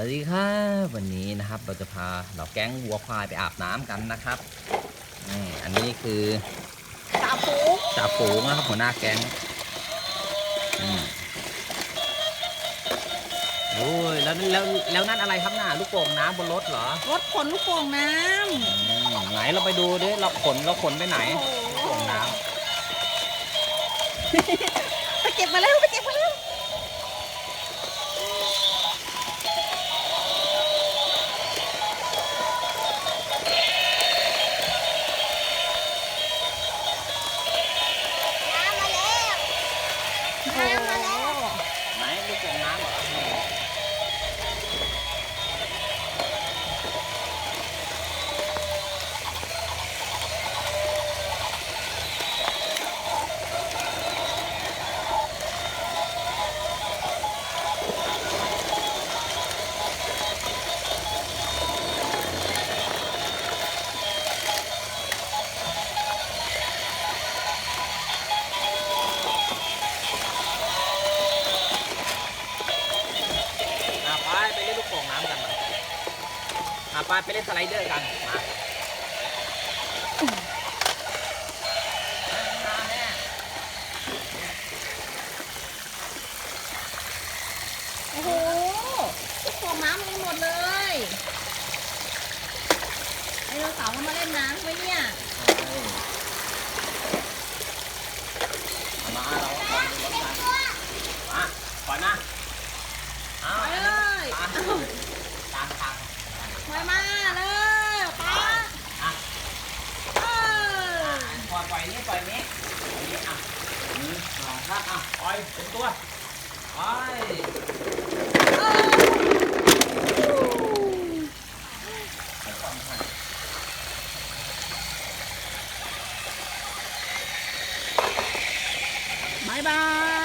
วัสดีครับวันนี้นะครับเราจะพาเราแก๊งวัวควายไปอาบน้ำกันนะครับนี่อันนี้คือตาปูจ่าฝูงนะครับหัวหน้าแก๊งอืมโอ้ยแล้วแล้วแล้วนั่นอะไรครับหน้าลูกโป่งน้ำบนรถเหรอรถขนลูกโป่งน้อืมไหนเราไปดูดิเราขนเราขนไปไหนำลูกโป่งน้ไปเก็บมาแล้วไป อะไปไปเล่นสไลเดอร์กันมามาแน่โอ้โหลูกโป่งน้ำมีหมดเลยไดโนเสาร์มันมาเล่นน้ำไหมเนี่ยเอามาเราลองดูรถกันมาปล่อยมาเอา ไปเลย ตามตามทาง ไปมาเลยป้า อะ เออ ปล่อยปล่อย นี้ปล่อยนี้ปล่อยนี้อะหนึ่งสองสามอะปล่อยเป็นตัวปล่อยเออบายบาย